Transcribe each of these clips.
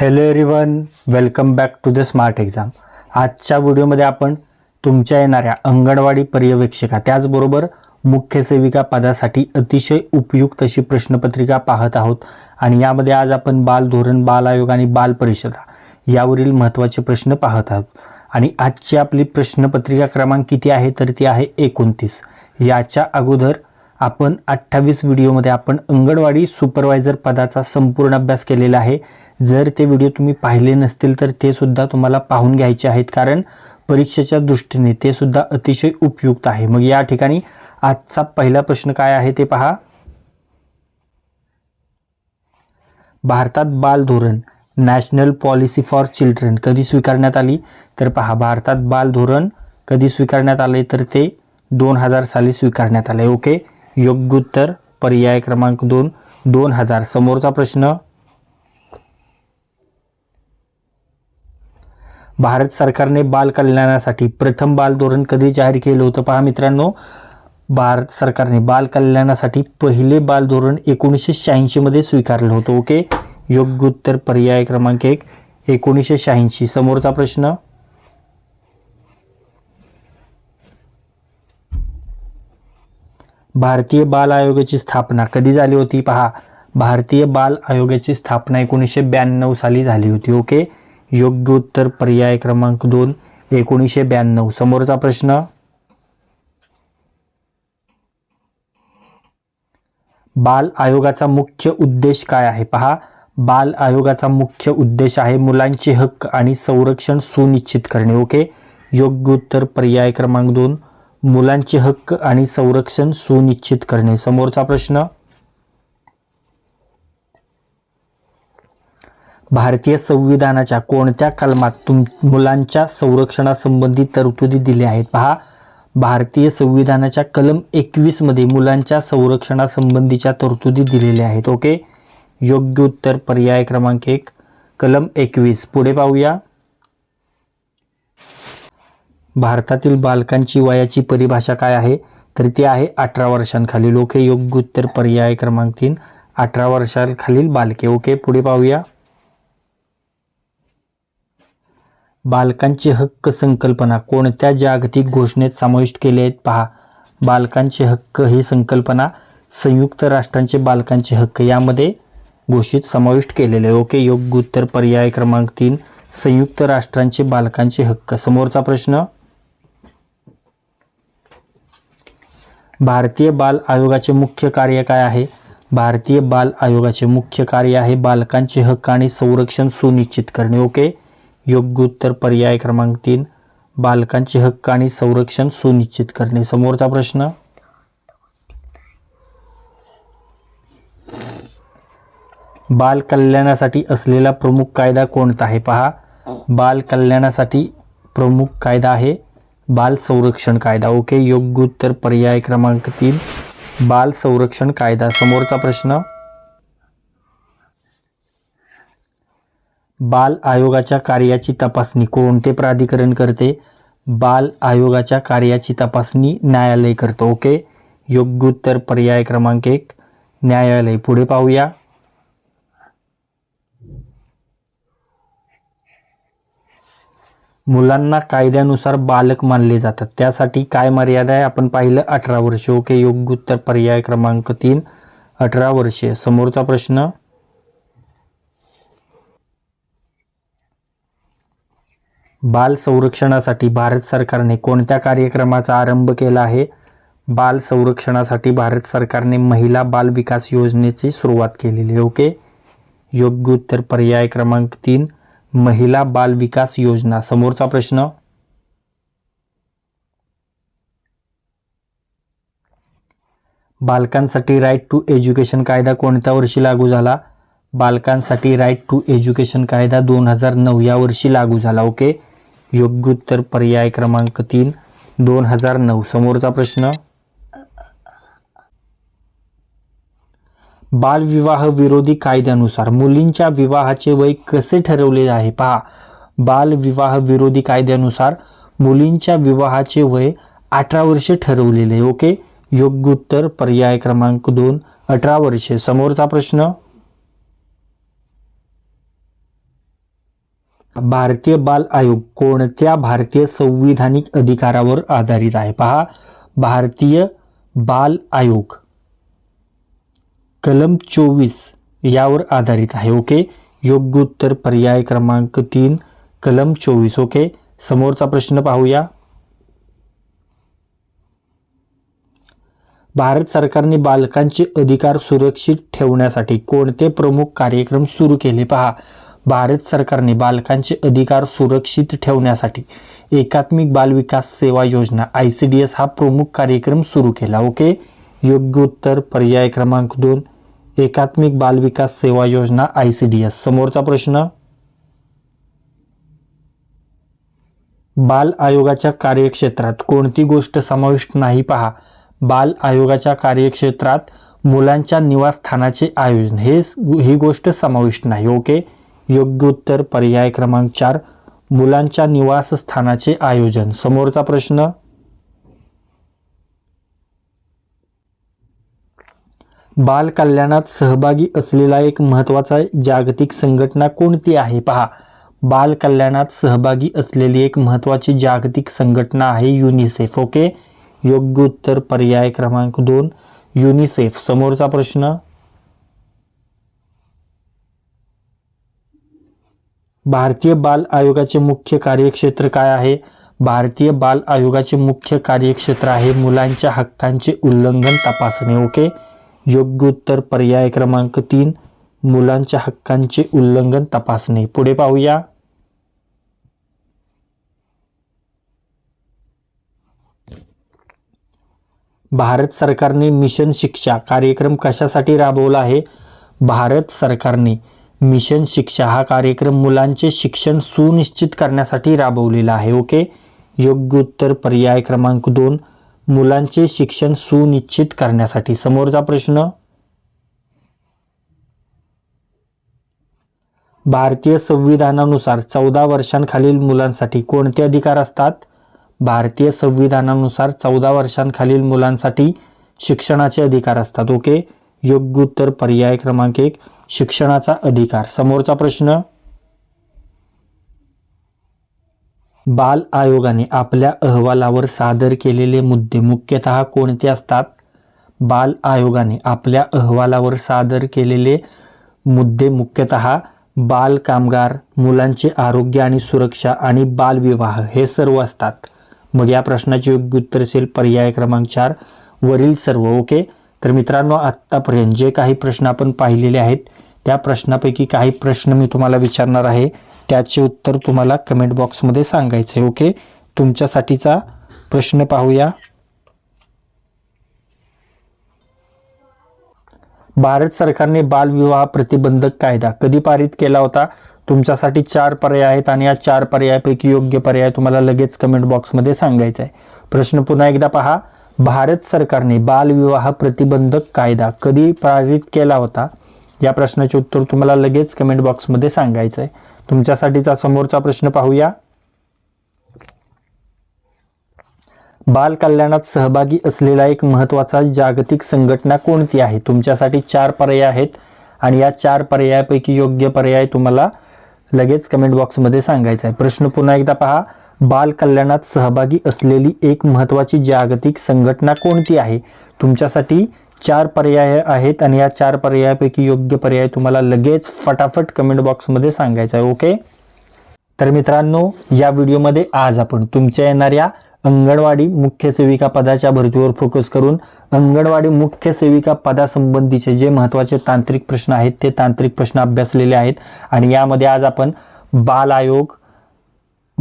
Hello everyone welcome back to the smart exam आजच्या व्हिडिओमध्ये आपण तुमच्या येणाऱ्या अंगणवाडी पर्यवेक्षिका त्याचबरोबर मुख्य सेविका पदासाठी अतिशय उपयुक्त अशी प्रश्नपत्रिका पाहत आहोत. आणि यामध्ये आज आपण बाल धोरण बाल आयोग आणि बाल परिषदा यावरील महत्त्वाचे प्रश्न पाहत आहोत. आणि आजची आपली प्रश्नपत्रिका क्रमांक किती आहे? तर ती आहे एकोणतीस. याच्या अगोदर आपण अठ्ठावीस व्हिडिओमध्ये आपण अंगणवाडी सुपरवायझर पदाचा संपूर्ण अभ्यास केलेला आहे. जर ते व्हिडिओ तुम्ही पाहिले नसतील तर ते सुद्धा तुम्हाला पाहून घ्यायचे आहेत. कारण परीक्षेच्या दृष्टीने ते सुद्धा अतिशय उपयुक्त आहे. मग या ठिकाणी आजचा पहिला प्रश्न काय आहे ते पहा. भारतात बाल धोरण नॅशनल पॉलिसी फॉर चिल्ड्रन कधी स्वीकारण्यात आली? तर पहा भारतात बाल धोरण कधी स्वीकारण्यात आले? तर ते दोन हजार साली स्वीकारण्यात आले. ओके? योग्य उत्तर पर्याय क्रमांक दोन दोन हजार समोरचा प्रश्न. भारत सरकारने बाल कल्याणासाठी प्रथम बाल धोरण कधी जाहीर केलं होतं पहा मित्रांनो. भारत सरकारने बाल कल्याणासाठी पहिले बाल धोरण एकोणीसशे शहाऐंशीमध्ये स्वीकारलं होतं. ओके? योग्य उत्तर पर्याय क्रमांक एक एकोणीसशे शहाऐंशी. समोरचा प्रश्न. भारतीय बाल आयोगाची स्थापना कधी झाली होती? पहा भारतीय बाल आयोगाची स्थापना एकोणीसशे ब्याण्णव साली झाली होती ओके? योग्य उत्तर पर्याय क्रमांक दोन एकोणीसशे ब्याण्णव. समोरचा प्रश्न? बाल आयोगाचा मुख्य उद्देश काय आहे? पहा बाल आयोगाचा मुख्य उद्देश आहे मुलांचे हक्क आणि संरक्षण सुनिश्चित करणे ओके? योग्य उत्तर पर्याय क्रमांक दोन मुलांचे हक्क आणि संरक्षण सुनिश्चित करणे. समोरचा प्रश्न. भारतीय संविधानाच्या कोणत्या कलमात तुम मुलांच्या संरक्षणासंबंधी तरतुदी दिल्या आहेत? पहा. भारतीय संविधानाच्या कलम एकवीसमध्ये मुलांच्या संरक्षणासंबंधीच्या तरतुदी दिलेल्या आहेत. ओके? योग्य उत्तर पर्याय क्रमांक एक. कलम एकवीस. पुढे पाहूया. भारतातील बालकांची वयाची परिभाषा काय आहे? तर ती आहे अठरा वर्षांखालील. ओके योग्य उत्तर पर्याय क्रमांक तीन. अठरा वर्षांखालील बालके. ओके पुढे पाहूया. बालकांचे हक्क संकल्पना. कोणत्या जागतिक घोषणेत समाविष्ट केले आहेत? पहा. बालकांचे हक्क ही संकल्पना. संयुक्त राष्ट्रांचे बालकांचे हक्क यामध्ये घोषित समाविष्ट केलेले आहे. ओके योग्य उत्तर पर्याय क्रमांक तीन. संयुक्त राष्ट्रांचे बालकांचे हक्क. समोरचा प्रश्न. भारतीय बाल आयोगाचे मुख्य कार्य काय आहे? भारतीय बाल आयोगाचे मुख्य कार्य आहे बालकांचे हक्क आणि संरक्षण सुनिश्चित करणे. ओके? योग्य उत्तर पर्याय क्रमांक तीन. बालकांचे हक्क आणि संरक्षण सुनिश्चित करणे. समोरचा प्रश्न. बाल कल्याणासाठी असलेला प्रमुख कायदा कोणता आहे? पहा. बाल कल्याणासाठी प्रमुख कायदा आहे बाल संरक्षण कायदा. ओके योग्य उत्तर पर्याय क्रमांक तीन. बाल संरक्षण कायदा. समोरचा प्रश्न. बाल आयोगाच्या कार्याची तपासणी. कोणते प्राधिकरण करते? बाल आयोगाच्या कार्याची तपासणी न्यायालय करतो. ओके योग्य उत्तर पर्याय क्रमांक एक. न्यायालय. पुढे पाहूया. मुलांना कायद्यानुसार बालक मानले जातात. त्यासाठी काय मर्यादा आहे? आपण पाहिलं अठरा वर्ष. ओके योग्य उत्तर पर्याय क्रमांक तीन अठरा वर्षे. समोरचा प्रश्न? बाल संरक्षणासाठी भारत सरकारने कोणत्या कार्यक्रमाचा आरंभ केला आहे? बाल संरक्षणासाठी भारत सरकारने महिला बाल विकास योजनेची सुरुवात केलेली आहे. ओके योग्य उत्तर पर्याय क्रमांक तीन महिला बाल विकास योजना. समोरचा प्रश्न. बालकांसाठी राईट टू एज्युकेशन कायदा कोणत्या वर्षी लागू झाला? बालकांसाठी राईट टू एज्युकेशन कायदा दोन हजार नऊ या वर्षी लागू झाला. ओके योग्य उत्तर पर्याय क्रमांक तीन. दोन हजार नऊ. समोरचा प्रश्न. बालविवाह विरोधी कायद्यानुसार मुलींच्या विवाहाचे वय कसे ठरवले आहे पहा. बालविवाह विरोधी कायद्यानुसार मुलींच्या विवाहाचे वय अठरा वर्षे ठरवलेले आहे ओके? योग्य उत्तर पर्याय क्रमांक दोन अठरा वर्षे. समोरचा प्रश्न. भारतीय बाल आयोग कोणत्या भारतीय संविधानिक अधिकारावर आधारित आहे? पहा. भारतीय बाल आयोग कलम चोवीस यावर आधारित आहे ओके? योग्य उत्तर पर्याय क्रमांक तीन कलम चोवीस ओके? समोरचा प्रश्न पाहूया. भारत सरकारने बालकांचे अधिकार सुरक्षित ठेवण्यासाठी कोणते प्रमुख कार्यक्रम सुरू केले? पहा. भारत सरकारने बालकांचे अधिकार सुरक्षित ठेवण्यासाठी एकात्मिक बाल विकास सेवा योजना आय सी डी एस हा प्रमुख कार्यक्रम सुरू केला ओके? योग्य उत्तर पर्याय क्रमांक दोन एकात्मिक बालविकास सेवा योजना आय सी डी एस. समोरचा प्रश्न बाल आयोगाच्या कार्यक्षेत्रात कोणती गोष्ट समाविष्ट नाही पहा. बाल आयोगाच्या कार्यक्षेत्रात मुलांच्या निवासस्थानाचे आयोजन हे ही गोष्ट समाविष्ट नाही ओके? योग्य उत्तर पर्याय क्रमांक चार मुलांच्या निवासस्थानाचे आयोजन. समोरचा प्रश्न बाल कल्याणात सहभागी असलेला एक महत्त्वाचा जागतिक संघटना कोणती आहे? पहा. बाल कल्याणात सहभागी असलेली एक महत्त्वाची जागतिक संघटना आहे युनिसेफ ओके? योग्य उत्तर पर्याय क्रमांक दोन युनिसेफ. समोरचा प्रश्न. भारतीय बाल आयोगाचे मुख्य कार्यक्षेत्र काय आहे? भारतीय बाल आयोगाचे मुख्य कार्यक्षेत्र आहे मुलांच्या हक्कांचे उल्लंघन तपासणे ओके? योग्य उत्तर पर्याय क्रमांक तीन मुलांच्या हक्कांचे उल्लंघन तपासणे. पुढे पाहूया. भारत सरकारने मिशन शिक्षा कार्यक्रम कशासाठी राबवला आहे? भारत सरकारने मिशन शिक्षा हा कार्यक्रम मुलांचे शिक्षण सुनिश्चित करण्यासाठी राबवलेला आहे. ओके? योग्य उत्तर पर्याय क्रमांक दोन मुलांचे शिक्षण सुनिश्चित करण्यासाठी. समोरचा प्रश्न. भारतीय संविधानानुसार चौदा वर्षांखालील मुलांसाठी कोणते अधिकार असतात? भारतीय संविधानानुसार चौदा वर्षांखालील मुलांसाठी शिक्षणाचे अधिकार असतात. ओके? योग्य उत्तर पर्याय क्रमांक एक शिक्षणाचा अधिकार. समोरचा प्रश्न. बाल आयोगाने आपल्या अहवालावर सादर केलेले मुद्दे मुख्यतः कोणते असतात? बाल आयोगाने आपल्या अहवालावर सादर केलेले मुद्दे मुख्यतः बाल कामगार मुलांचे आरोग्य आणि सुरक्षा आणि बालविवाह हे सर्व असतात. मग या प्रश्नाचे योग्य उत्तर असेल पर्याय क्रमांक चार वरील सर्व ओके? तर मित्रांनो आत्तापर्यंत जे काही प्रश्न आपण पाहिलेले आहेत त्या प्रश्नापैकी काही प्रश्न मी तुम्हाला विचारणार आहे त्याचे उत्तर तुम्हाला कमेंट बॉक्समध्ये सांगायचं आहे ओके तुमच्यासाठीचा प्रश्न पाहूया. भारत सरकारने बालविवाह प्रतिबंधक कायदा कधी पारित केला होता? तुमच्यासाठी चार पर्याय आहेत आणि या चार पर्यायापैकी योग्य पर्याय तुम्हाला लगेच कमेंट बॉक्समध्ये सांगायचा आहे. प्रश्न पुन्हा एकदा पहा. भारत सरकारने बालविवाह प्रतिबंधक कायदा कधी पारित केला होता? या प्रश्नाचे उत्तर तुम्हाला लगेच कमेंट बॉक्समध्ये सांगायचं आहे तुमच्यासाठीचा समोरचा प्रश्न पाहूया. बाल कल्याणात सहभागी असलेला एक महत्त्वाचा जागतिक संघटना कोणती आहे? तुमच्यासाठी चार पर्याय आहेत आणि या चार पर्यायापैकी योग्य पर्याय तुम्हाला लगेच कमेंट बॉक्समध्ये सांगायचा आहे प्रश्न पुन्हा एकदा पहा. बाल कल्याणात सहभागी असलेली एक महत्त्वाची जागतिक संघटना कोणती आहे? तुमच्यासाठी चार पर्याय आहेत आणि या चार पर्यायापैकी योग्य पर्याय तुम्हाला लगेच फटाफट कमेंट बॉक्समध्ये सांगायचा आहे ओके तर मित्रांनो या व्हिडिओमध्ये आज आपण तुमच्या येणाऱ्या अंगणवाडी मुख्य सेविका पदाच्या भरतीवर फोकस करून अंगणवाडी मुख्य सेविका पदासंबंधीचे जे महत्त्वाचे तांत्रिक प्रश्न आहेत ते तांत्रिक प्रश्न अभ्यासलेले आहेत. आणि यामध्ये आज आपण बाल आयोग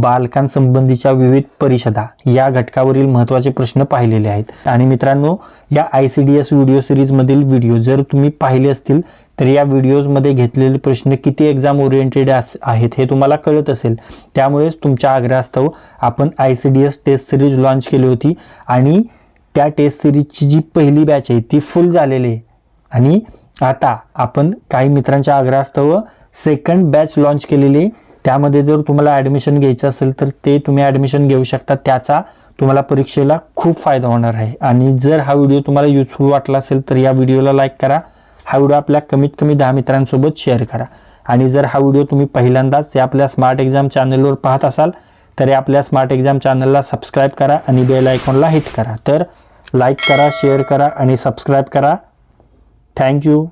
बालकांसंबंधीच्या विविध परिषदा या घटकावरील महत्त्वाचे प्रश्न पाहिलेले आहेत. आणि मित्रांनो या I C D S video सिरीजमधील video जर तुम्ही पाहिले असतील तर या व्हिडिओजमध्ये घेतलेले प्रश्न किती एक्झाम ओरिएंटेड आहेत हे तुम्हाला कळत असेल. त्यामुळेच तुमच्या आग्रहास्तव आपण I C D S test series launch केली होती आणि त्या टेस्ट सिरीजची जी पहिली बॅच आहे ती फुल झालेली आहे. आणि आता आपण काही मित्रांच्या आग्रहास्तव सेकंड बॅच लॉन्च केलेली त्यामध्ये जर तुम्हाला ॲडमिशन घ्यायचं असेल तर ते तुम्ही ॲडमिशन घेऊ शकता. त्याचा तुम्हाला परीक्षेला खूप फायदा होणार आहे. आणि जर हा व्हिडिओ तुम्हाला युजफुल वाटला असेल तर या व्हिडिओला लाईक करा. हा व्हिडिओ आपल्या कमीत कमी दहा मित्रांसोबत शेअर करा. आणि जर हा व्हिडिओ तुम्ही पहिल्यांदाच या आपल्या स्मार्ट एक्झाम चॅनलवर पाहत असाल तर या आपल्या स्मार्ट एक्झाम चॅनलला सबस्क्राईब करा आणि बेल आयकॉनला हिट करा. तर लाईक करा शेअर करा आणि सबस्क्राईब करा. थँक्यू